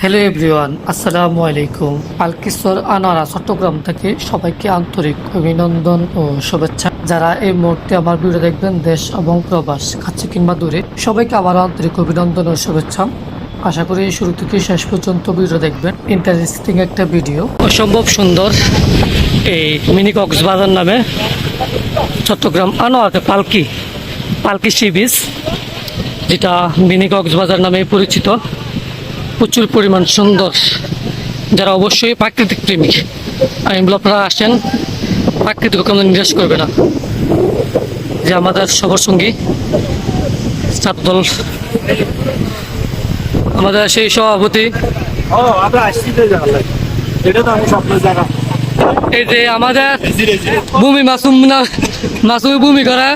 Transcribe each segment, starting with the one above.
Hello everyone, আসসালামু আলাইকুম। পালকিস্তর আনারা চট্টগ্রাম থেকে সবাইকে আন্তরিক অভিনন্দন ও শুভেচ্ছা। যারা এই মুহূর্তে আমার ভিডিও দেখবেন, দেশ এবং প্রবাস, কাছে কিংবা দূরে, সবাইকে আমার আন্তরিক অভিনন্দন ও শুভেচ্ছা। আশা করি শুরু থেকে শেষ পর্যন্ত ভিডিও দেখবেন। ইন্টারেস্টিং একটা ভিডিও। অসম্ভব সুন্দর এই মিনি কক্সবাজার নামে চট্টগ্রাম আনোয়াতে পালকি পালকি সি বিচ, যেটা মিনি কক্সবাজার নামে পরিচিত। প্রচুর পরিমাণ সুন্দর যারা অবশ্যই প্রাকৃতিক প্রেমিক। আমি আপনারা আসেন প্রাকৃতিক কোনো নিরাশ করবে না। যে আমাদের সবার সঙ্গী ছাত্রদল আমাদের সেই সভাপতি। এই যে আমাদের ভূমি মাসুম না মাসুমি ভূমি করা।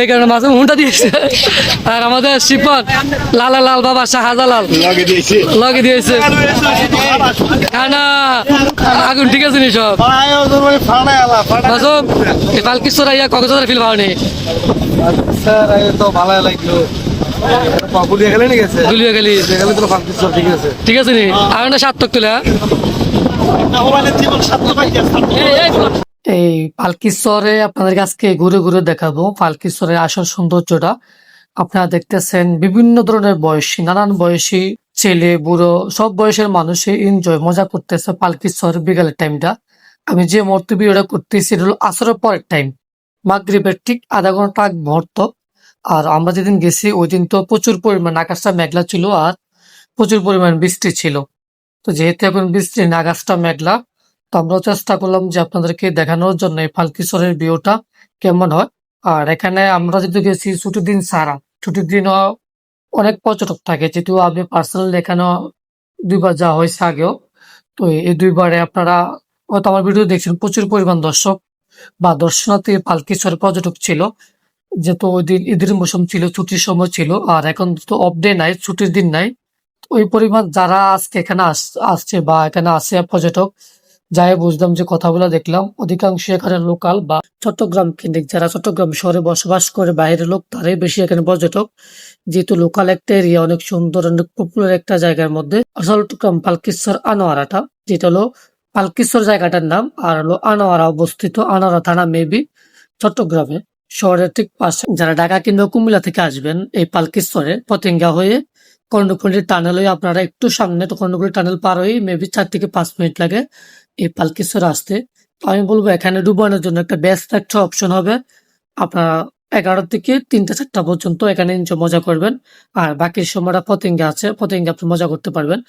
এই কারণে মাসুম হুঁটা দিয়েছে। আর আমাদের শিপন লালা লাল বাবা শাহজালাল। লাগে দিয়েছি। লগে দিয়েছে। খানা আগুন ঠিক আছে নি সব? মাসুম এই পালকিশ্বর আইয়া কক্সবাজার ফিল পাওনি স্যার এই তো ভালো লাগল। গুলিয়ে গেলে নি গেছে? গুলিয়ে গেলি। গেলে তো ফাঁকি ঠিক আছে। ঠিক আছে নি? আর না সার্থক তুলে এই পালকিশ্বরে আপনাদের আজকে ঘুরে ঘুরে দেখাবো। পালকিশ্বরের আসল সৌন্দর্যটা। আপনারা দেখতেছেন বিভিন্ন ধরনের বয়সী, নানান বয়সী ছেলে, বুড়ো, সব বয়সের মানুষই এনজয় মজা করতেছে পালকিশ্বর বিকালের টাইমটা আমি যে মুহূর্তে ভিডিওটা করতেছি, এটা হলো আসরের পরের টাইম মাগরিবের ঠিক আধা ঘণ্টা আগ মুহূর্ত। আর আমরা যেদিন গেছি, ওই দিন তো প্রচুর পরিমাণ আকাশটা মেঘলা ছিল আর প্রচুর পরিমাণ বৃষ্টি ছিল। তো যেহেতু এখন বৃষ্টি আকাশটা মেঘলা। তো আমরাও চেষ্টা করলাম যে আপনাদেরকে দেখানোর জন্য এই ফালকিশ্বরের ভিউটা কেমন হয়। আর এখানে আমরা যেহেতু গেছি ছুটির দিন সারা, ছুটির দিনও অনেক পর্যটক থাকে। যেহেতু আমি পার্সোনালি এখানে দুইবার যাওয়া হয়েছে আগেও, তো এই দুইবারে আপনারা হয়তো আমার ভিডিও দেখছেন, প্রচুর পরিমাণ দর্শক বা দর্শনার্থী পালকিশ্বরের পর্যটক ছিল। যেহেতু ওই দিন ঈদের মৌসুম ছিল, ছুটির সময় ছিল, আর এখন তো অফ ডে নাই, ছুটির দিন নাই। ওই পরিমাণ যারা আজকে এখানে আস- আসছে বা এখানে আসে পর্যটক যাই বুঝলাম যে কথাগুলো দেখলাম। অধিকাংশ এখানে লোকাল বা চট্টগ্রাম কেন্দ্রিক। যারা চট্টগ্রাম শহরে বসবাস করে, বাইরের লোক, তারাই বেশি এখানে পর্যটক। যেহেতু লোকাল একটা এরিয়া অনেক সুন্দর, অনেক পপুলার একটা জায়গার মধ্যে। আসল চট্টগ্রাম পালকিশ্বর আনোয়ারাটা, যেটা হলো পালকিশ্বর জায়গাটার নাম, আর হলো আনোয়ারা অবস্থিত। আনোয়ারা থানা মেবি চট্টগ্রামে। শহরের ঠিক পাশে যারা ঢাকা কিংবা কুমিল্লা থেকে আসবেন, এই পালকিশ্বরে পতেঙ্গা হয়ে কর্ণফুলী টানেল হয়ে আপনারা একটু সামনে তো কর্ণফুলী টানেল পার হয়ে মেবি চার থেকে পাঁচ মিনিট লাগে। এই পালকিশ্বর আসতে তো আমি বলব এখানে ডুবানোর জন্য একটা বেস্ট একটা অপশন হবে। আপনারা এগারো থেকে তিনটা চারটা পর্যন্ত এখানে enjoy মজা করবেন। আর বাকি সময়টা পতেঙ্গা আছে, পতেঙ্গা আপনি মজা করতে পারবেন।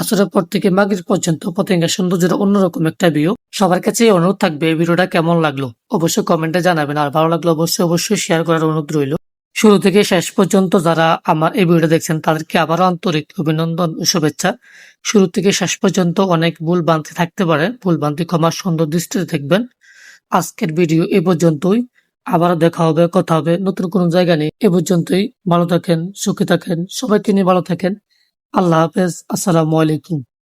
আসরের পর থেকে মাগির পর্যন্ত পতেঙ্গার সৌন্দর্যটা অন্যরকম একটা ভিউ সবার কাছে অনুরোধ থাকবে এই ভিডিওটা কেমন লাগল? অবশ্যই কমেন্টে জানাবেন। আর ভালো লাগল অবশ্যই অবশ্যই শেয়ার করার অনুরোধ রইল। শুরু থেকে শেষ পর্যন্ত যারা আমার এই ভিডিওটা দেখছেন, তাদেরকে আবারও আন্তরিক অভিনন্দন ও শুভেচ্ছা। শুরু থেকে শেষ পর্যন্ত অনেক ভুল বান্তি থাকতে পারে, ভুল বান্তি ক্ষমা সুন্দর দৃষ্টিতে দেখবেন। আজকের ভিডিও এ পর্যন্তই। আবারও দেখা হবে, কথা হবে নতুন কোনো জায়গা নেই এ পর্যন্তই, ভালো থাকেন, সুখী থাকেন, সবাইকে নিয়ে ভালো থাকেন। আল্লাহ হাফেজ, আসসালামু আলাইকুম।